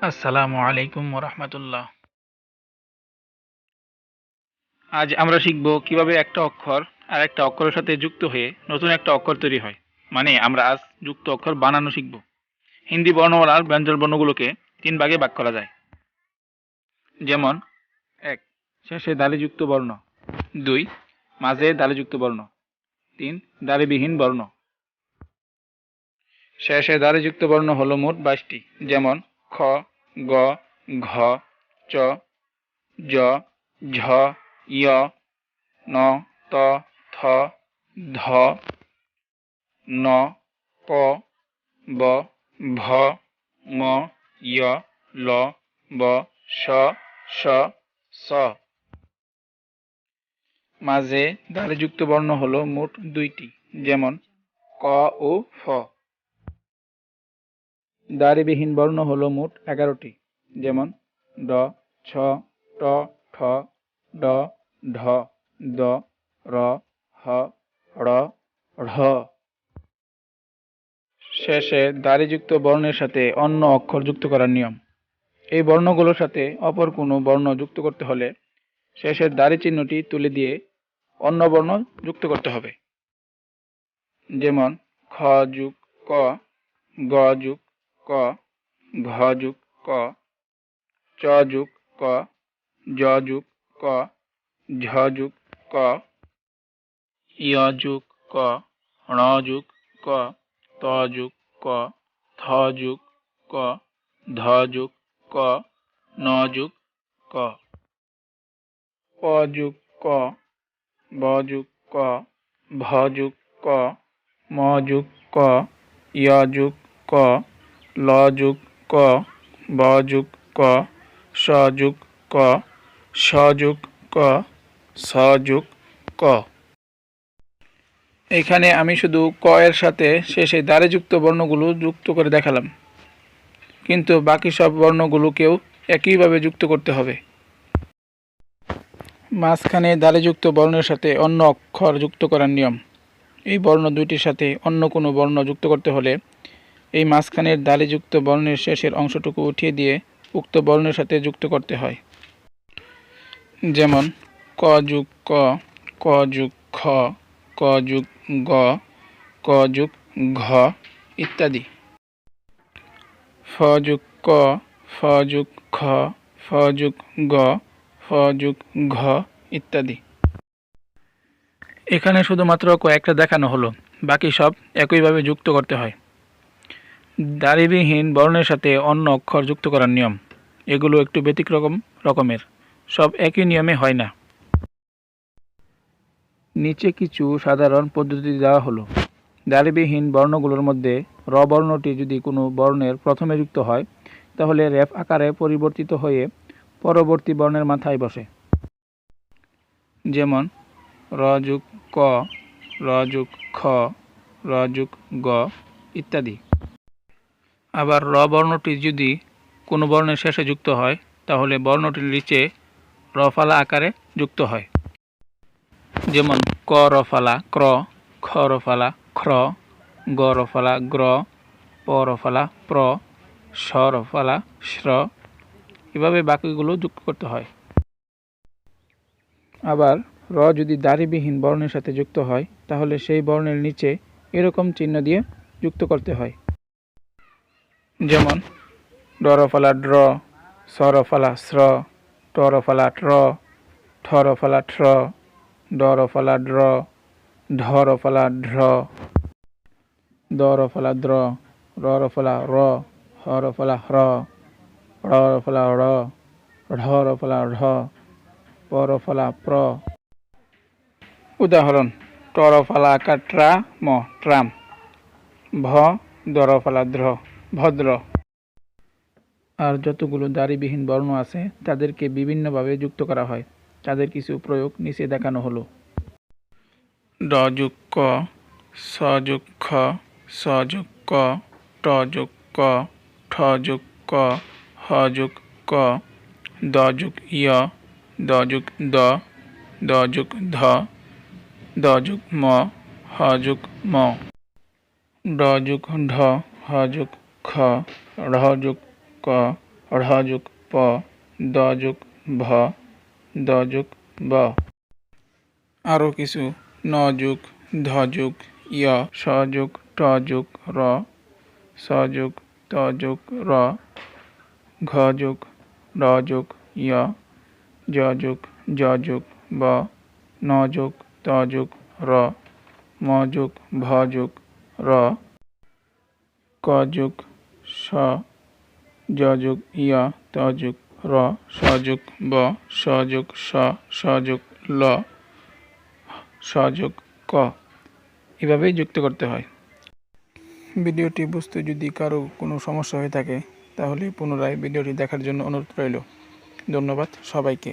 আসসালামু আলাইকুম রহমতুল্লাহ আজ আমরা শিখব কীভাবে একটা অক্ষর আর একটা অক্ষরের সাথে যুক্ত হয়ে নতুন একটা অক্ষর তৈরি হয়। মানে আমরা আজ যুক্ত অক্ষর বানানো শিখব। হিন্দি বর্ণমালার ব্যঞ্জন বর্ণগুলোকে তিন ভাগে ভাগ করা যায়। যেমন, এক, শেষে দালিযুক্ত বর্ণ। দুই, মাঝে দালিযুক্ত বর্ণ। তিন দালিবিহীন বর্ণ। শেষে দালিযুক্ত বর্ণ হলো মোট বাইশটি। যেমন খ, গ, ঘ, চ, জ, ঝ ইয় ন, ত, থ, ধ, ন, প, ব, ভ, ম য় ল, ব স স স। মাঝে দালিযুক্ত বর্ণ হলো মোট দুইটি, যেমন ক ও ফ। দাড়িবিহীন বর্ণ হলো মোট এগারোটি। যেমন, ড, ছ, ট, ঠ, ড, ঢ, দ, র, হ ড় ঢ। শেষে দাড়িযুক্ত বর্ণের সাথে অন্য অক্ষর যুক্ত করার নিয়ম। এই বর্ণগুলোর সাথে অপর কোনো বর্ণ যুক্ত করতে হলে শেষের দাড়ি চিহ্নটি তুলে দিয়ে অন্য বর্ণ যুক্ত করতে হবে। যেমন, খ যুগ, ক, গ যুগ ক ঘ যুগ ক চ যুগ ক জ যুগ ক ঝ যুগ ক ইয় যুগ ক ণ যুগ ক ত যুগ ক থ যুগ ক ধ যুগ ক ন যুগ ক প যুগ ক ব যুগ ক ভ যুগ ক ম যুগ ক ইয় যুগ ক ল যুগ ক ব যুগ ক স যুগ ক স যুগ ক স যুগ ক এখানে আমি শুধু ক এর সাথে শেষে দাড়িযুক্ত বর্ণগুলো যুক্ত করে দেখালাম। কিন্তু বাকি সব বর্ণগুলোকেও একইভাবে যুক্ত করতে হবে। মাঝখানে দাড়িযুক্ত বর্ণের সাথে অন্য অক্ষর যুক্ত করার নিয়ম। এই বর্ণ দুইটির সাথে অন্য কোনো বর্ণ যুক্ত করতে হলে এই মাঝখানের দাড়িযুক্ত বর্ণের শেষের অংশটুকু উঠিয়ে দিয়ে উক্ত বর্ণের সাথে যুক্ত করতে হয়। যেমন, ক যুগ ক ক যুগ খ, ক যুগ গ, ক যুগ ঘ ইত্যাদি। ফ যুগ ক, ফ যুগ খ, ফ যুগ গ, ফ যুগ ঘ ইত্যাদি। এখানে শুধুমাত্র কয়েকটা দেখানো হলো, বাকি সব একইভাবে যুক্ত করতে হয়। দাড়িবিহীন বর্ণের সাথে অন্য অক্ষর যুক্ত করার নিয়ম। এগুলো একটু ব্যতিক্রম রকমের। সব একই নিয়মে হয় না। নিচে কিছু সাধারণ পদ্ধতি দেওয়া হলো। দারিবিহীন বর্ণগুলোর মধ্যে র বর্ণটি যদি কোনো বর্ণের প্রথমে যুক্ত হয়, তাহলে রেফ আকারে পরিবর্তিত হয়ে পরবর্তী বর্ণের মাথায় বসে। যেমন র যুগ ক র যুগ খ র যুগ গ ইত্যাদি। আবার র বর্ণটি যদি কোনো বর্ণের শেষে যুক্ত হয়, তাহলে বর্ণটির নিচে রফালা আকারে যুক্ত হয়। যেমন, ক রফালা ক্র, খ রফালা খ্র, গ রফালা গ্র, প রফালা প্র, স রফালা শ্র। এভাবে বাকিগুলো যুক্ত করতে হয়। আবার র যদি দাড়িবিহীন বর্ণের সাথে যুক্ত হয়, তাহলে সেই বর্ণের নিচে এরকম চিহ্ন দিয়ে যুক্ত করতে হয়। যেমন, ডরফালা ড্র, সরফালা স্র, টরফালা ট্র ঠরফালা ট্র, ডরফালা ড্র ঢরফালা ঢ্র দরফালা দ্র, ররফালা র, হরফালা হ্র রফালা র ঢরফালা ঢ, পরফালা প্র। উদাহরণ, টরফালা আকার ট্রা ম, ট্রাম, ভ, দরফালা দ্র। ভদ্র। আর যতগুলো দাড়িবিহীন বর্ণ আছে, তাদেরকে বিভিন্নভাবে যুক্ত করা হয়। তাদের কিছু প্রয়োগ নিচে দেখানো হলো। ড যুগ ক স যুগ খ স যুগ ক ক ঠ ক হ ক দ যুগ ইয় দ যুগ দ দ যুগ ধ, দ যুগ ম, হ ম। ড ঢ, হ খ ঢ যুগ ক ঢ় যোগ প দ যোগ ভ দ যোগ ব আরও কিছু ন যোগ ধ যোগ ইয় স যোগ ট যোগ র স যোগ ত যোগ র ঘ যোগ র যোগ ইয় জ যোগ জ যোগ ব ন যোগ ত যোগ র ম যোগ ভ যোগ র ক যোগ স জ যোগ ইয় ত যোগ র স যোগ ব স যোগ স স যোগ ল স যোগ ক। এভাবেই যুক্ত করতে হয়। ভিডিওটি বুঝতে যদি কারও কোনো সমস্যা হয়ে থাকে, তাহলে পুনরায় ভিডিওটি দেখার জন্য অনুরোধ রইল। ধন্যবাদ সবাইকে।